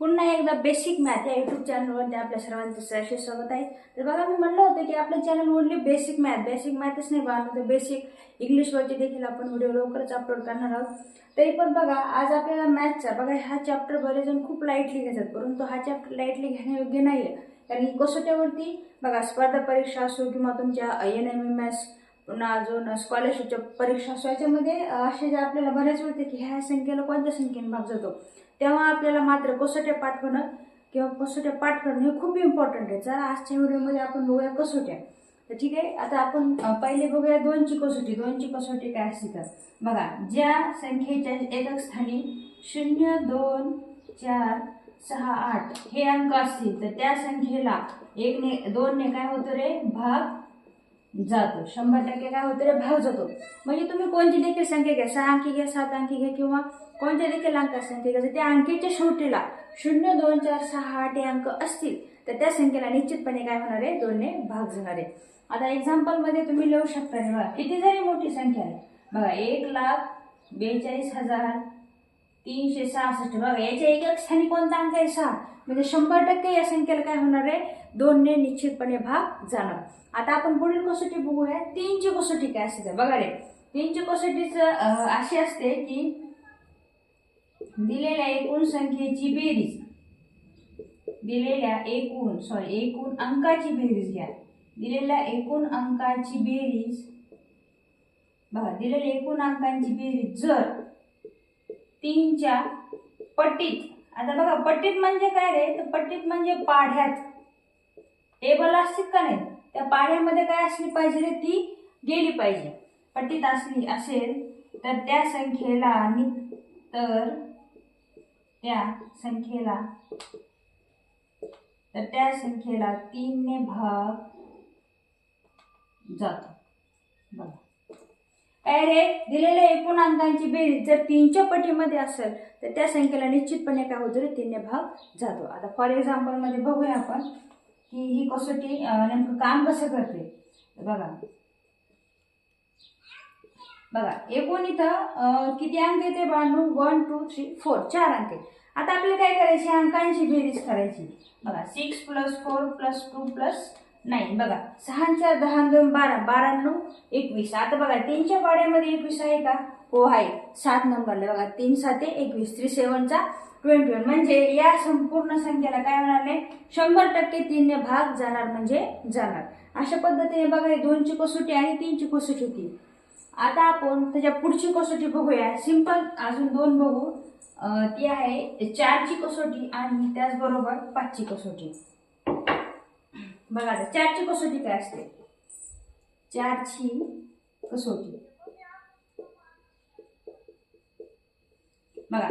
पुन्हा एकदा basic math या युट्यूब चॅनलवरती आपल्या सर्वांचं सहर्ष स्वागत आहे. तर बघा मी म्हणलं होतं की आपल्या channel only basic math basic मॅथच नाही बघा तर बेसिक इंग्लिशवरती देखील आपण व्हिडिओ लवकरच अपलोड करणार आहोत. तरी पण बघा आज आपल्याला मॅथचा बघा हा चॅप्टर बरेच जण खूप लाईटली घेतात. परंतु हा चॅप्टर लाईटली घेण्यायोग्य नाही आहे कारण की कसोट्यावरती बघा स्पर्धा परीक्षा असो किंवा तुमच्या एन एम एम एस पुन्हा अजून स्कॉलरशिपच्या परीक्षा असो याच्यामध्ये असे जे आपल्याला बऱ्याच होते की ह्या संख्येला कोणत्या संख्येने भाग जातो? तेव्हा आपल्याला मात्र कसोट्या पाठवणं किंवा कसोट्या पाठ करणं हे खूप इम्पॉर्टंट आहे. जरा आजच्या व्हिडिओमध्ये आपण बघूया कसोट्या. तर ठीक आहे आता आपण पहिले बघूया दोनची कसोटी. दोनची कसोटी काय असते तर? बघा ज्या संख्येच्या एकक स्थानी शून्य दोन चार सहा आठ हे अंक असतील तर त्या संख्येला एकने दोनने काय होतं रे? भाग जातो. शंभर टक्के काय होतं रे भाव जातो. म्हणजे तुम्ही कोणती देखील संख्या घ्या. सहा अंकी घ्या सात अंकी घ्या किंवा कोणत्या देखील अंक संख्या घ्या. त्या अंकीच्या शेवटीला शून्य दोन चार सहा आठ हे अंक असतील तर त्या संख्येला निश्चितपणे काय होणार आहे? दोनने भाग जाणार आहे. आता एक्झाम्पलमध्ये तुम्ही लिहू शकता रे बघा. किती जरी मोठी संख्या आहे. बघा एक लाख बेचाळीस हजार तीनशे सहासष्ट. बघा याच्या एक स्थानी कोणता अंक आहे? सहा. म्हणजे शंभर टक्के या संख्येला काय होणार आहे? दोनने निश्चितपणे भाग जाणार. आता आपण पुढील कसोटी बघूया. तीनची कसोटी काय असते बघा रे. तीनची कसोटीच अशी असते की दिलेल्या एकूण संख्येची बेरीज. दिलेल्या एकूण सॉरी एकूण अंकाची बेरीज घ्या. दिलेल्या एकूण अंकाची बेरीज बघा दिलेल्या एकूण अंकांची बेरीज जर तीनच्या पट्टीत आता बघा पट्टीत म्हणजे काय रे? तर पट्टीत म्हणजे पाढ्यात. टेबल असतील का नाही? त्या पाढ्यामध्ये काय असली पाहिजे रे ती? गेली पाहिजे. पट्टीत असली असेल तर त्या संख्येला आणि तर त्या संख्येला तर त्या संख्येला तीनने भाग जातो. बघा. काय दिलेल्या एकूण अंकांची बेरीज जर तीनच्या पटीमध्ये असेल तर त्या संख्येला निश्चितपणे काय होतो रे? तीनने भाग जातो. आता फॉर एक्झाम्पलमध्ये बघूया आपण की ही कसोटी नेमकं काम कसं करते? बघा. बघा एकूण इथं किती अंक येते बांधू वन टू थ्री फोर चार अंक आता आपल्याला काय करायची? अंकांची बेरीज करायची. बघा six plus four plus two plus नाही बघा सहाच्या दहा दोन बारा बारा नऊ एकवीस. आता बघा तीनच्या पाड्यामध्ये एकवीस आहे का? हो आहे. सात नंबरला बघा तीन साते एकवीस. थ्री सेवनचा ट्वेंटी वन. म्हणजे या संपूर्ण संख्येला काय होणार नाही शंभर टक्के तीनने भाग जाणार म्हणजे जाणार. अशा पद्धतीने बघा हे दोनची कसोटी आणि तीनची कसोटी होती. आता आपण त्याच्या पुढची कसोटी बघूया. सिंपल अजून दोन बघू. ती आहे चारची कसोटी आणि त्याचबरोबर पाचची कसोटी. बघा आता चारची कसोटी काय असते? चारची कसोटी. बघा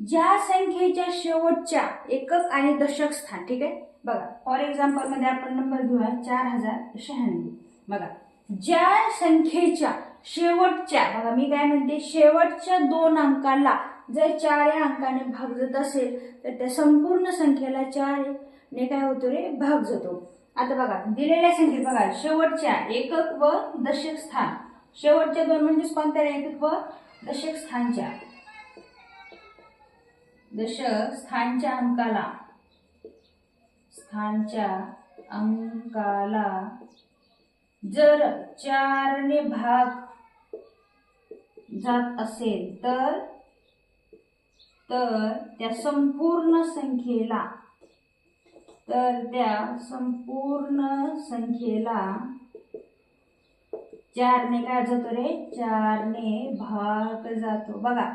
ज्या संख्येच्या शेवटच्या एकक आणि दशक स्थान ठीक आहे? बघा फॉर एक्झाम्पलमध्ये आपण नंबर घेऊया चार हजार शहाण्णव. बघा ज्या संख्येच्या शेवटच्या बघा मी काय म्हणते शेवटच्या दोन अंकाला जर चार या अंकाने भाग जात असेल तर त्या संपूर्ण संख्येला चार ने काय होतो रे? भाग जातो. आता बघा दिलेल्या संख्येत बघा शेवटच्या एकक व दशक स्थान. शेवटच्या दोन म्हणजेच कोणत्या एकक व दशक स्थानच्या? दशक स्थानच्या अंकाला. स्थानच्या अंकाला. जर चारने भाग जात असेल तर तर त्या संपूर्ण संख्येला तर त्या संपूर्ण संख्येला चारने काय जातो रे? चारने भाग जातो. बघा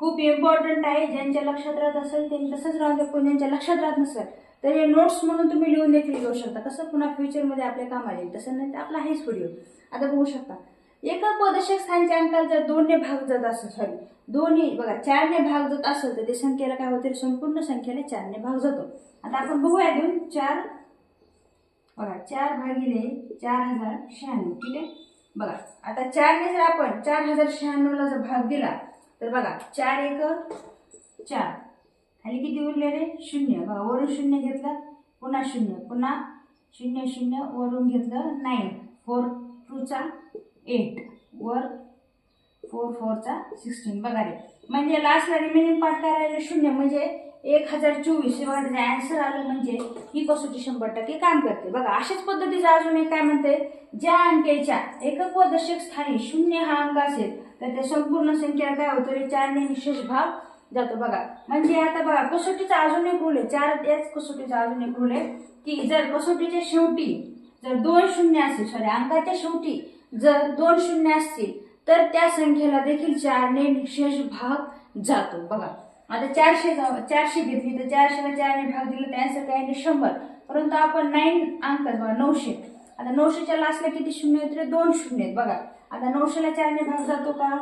खूप इम्पॉर्टंट आहे. ज्यांच्या लक्षात राहत असेल त्यांनी तसंच राहून द्या. पण ज्यांच्या लक्षात राहत नसेल तर हे नोट्स म्हणून तुम्ही लिहून देखील घेऊ शकता. कसं पुन्हा फ्युचरमध्ये आपल्या कामाला येईल? तसं नाही तर आपला हेच व्हिडिओ आता बघू शकता. एका पदशक स्थानच्या अंकाला जर दोनने भाग जात असेल सॉरी दोन्ही बघा चारने भाग जात असेल तर ते संख्येला काय होते संपूर्ण संख्येला चारने भाग जातो. आता आपण बघूया देऊन चार. बघा चार भागिले चार हजार शहाण्णव ठीक आहे? बघा आता चारने जर आपण चार हजार शहाण्णवला जर भाग दिला तर बघा चार एक चार. खाली किती उरले रे शून्य. बघा वरून शून्य घेतलं पुन्हा शून्य पुन्हा शून्य शून्य वरून घेतलं नाईन फोर टूचा एट वर फोर फोरचा सिक्स्टीन बघा रे. म्हणजे लास्टला रिमेनिंग पार्ट करायला शून्य. म्हणजे एक हजार चोवीस एवढा बघा त्याचं आलं म्हणजे ही कसोटी शंभर टक्के काम करते. बघा अशाच पद्धतीचं अजून एक काय म्हणते ज्या अंकेच्या एकक व दशक स्थानी शून्य हा अंक असेल तर त्या संपूर्ण संख्येला काय होतं? रे चारने निशेष भाग जातो. बघा म्हणजे आता बघा कसोटीचा अजून एक रूल आहे. चार याच कसोटीचा अजून एक रूल आहे की जर कसोटीच्या शेवटी जर दोन शून्य असतील सॉरी अंकाच्या शेवटी जर दोन शून्य असतील तर त्या संख्येला देखील चारने निशेष भाग जातो. बघा आता चारशे चारशे घेतली तर चारशेला चारने भाग दिला त्याचं काय नाही शंभर. परंतु आपण नाईन अंक बघा नऊशे. आता नऊशेच्या लास्टला किती शून्य आहेत रे? दोन शून्य आहेत बघा. आता नऊशेला चारने भाग जातो का?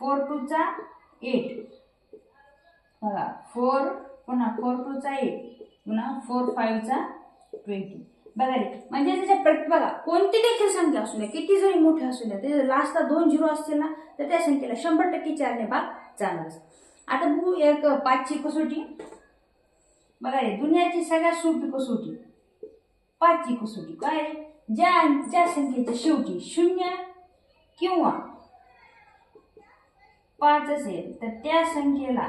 फोर टूचा एट बघा फोर पुन्हा फोर टूचा एट पुन्हा फोर फाईव्हचा ट्वेंटी बघा रे म्हणजे त्याच्या प्रत बघा कोणती देखील संख्या असू द्या किती जरी मोठी असू द्या त्याच्या लास्टला दोन झिरो असतील ना तर त्या संख्येला शंभर टक्के चारने भाग जाणारच आता बघू एक पाचची कसोटी. बघा रे दुनियाची सगळ्यात सोपी कसोटी. पाचची कसोटी काय रे ज्या ज्या संख्येच्या शेवटी शून्य किंवा पाच असेल तर त्या संख्येला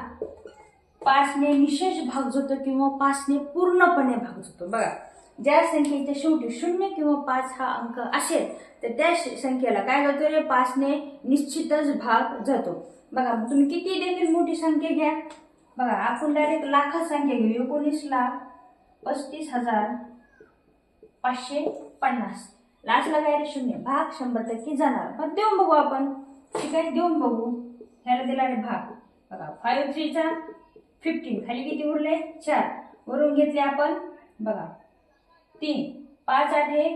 पाचने विशेष भाग जातो किंवा पाचने पूर्णपणे भाग जातो बघा ज्या संख्येच्या शेवटी शून्य किंवा पाच हा अंक असेल तर त्या संख्येला काय जातो रे पाचने निश्चितच भाग जातो बघा मग तुम्ही किती देखील मोठी संख्या घ्या. बघा आपण डायरेक्ट लाखात संख्या घेऊ. एकोणीस लाख पस्तीस हजार पाचशे पन्नास. लास्टला काय शून्य. भाग शंभर टक्के जाणार मग देऊन बघू आपण. ठीक आहे देऊन बघू? ह्याला दिला रे भाग. बघा फाईव्ह थ्रीचा फिफ्टीन खाली किती उरले? चार. वरून घेतले आपण. बघा तीन. पाच आठ हे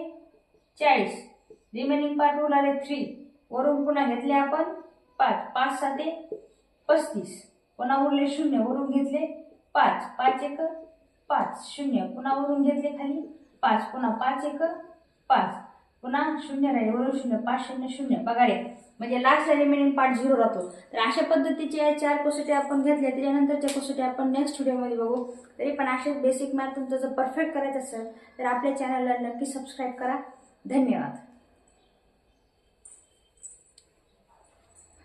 चाळीस रिमेनिंग पार्ट उरणारे थ्री वरून पुन्हा घेतले आपण. पाच पाच साते पस्तीस. पुन्हा उरले शून्य वरून घेतले? पाच. पाच एक पाच. शून्य. पुन्हा वरून घेतले खाली? पाच. पुन्हा पाच एक पाच. पुन्हा शून्य राहिले. वरून शून्य. पाच शून्य शून्य. बघा रे. म्हणजे लास्टला रिमेनिंग पार्ट झिरो राहतो. तर अशा पद्धतीचे या चार कसोटी आपण घेतल्या. त्याच्यानंतरच्या कसोटी आपण नेक्स्ट व्हिडिओमध्ये बघू. तरी पण असे बेसिक मॅथ तुमचं जर परफेक्ट करायचं असेल तर आपल्या चॅनलला नक्की सबस्क्राईब करा. धन्यवाद.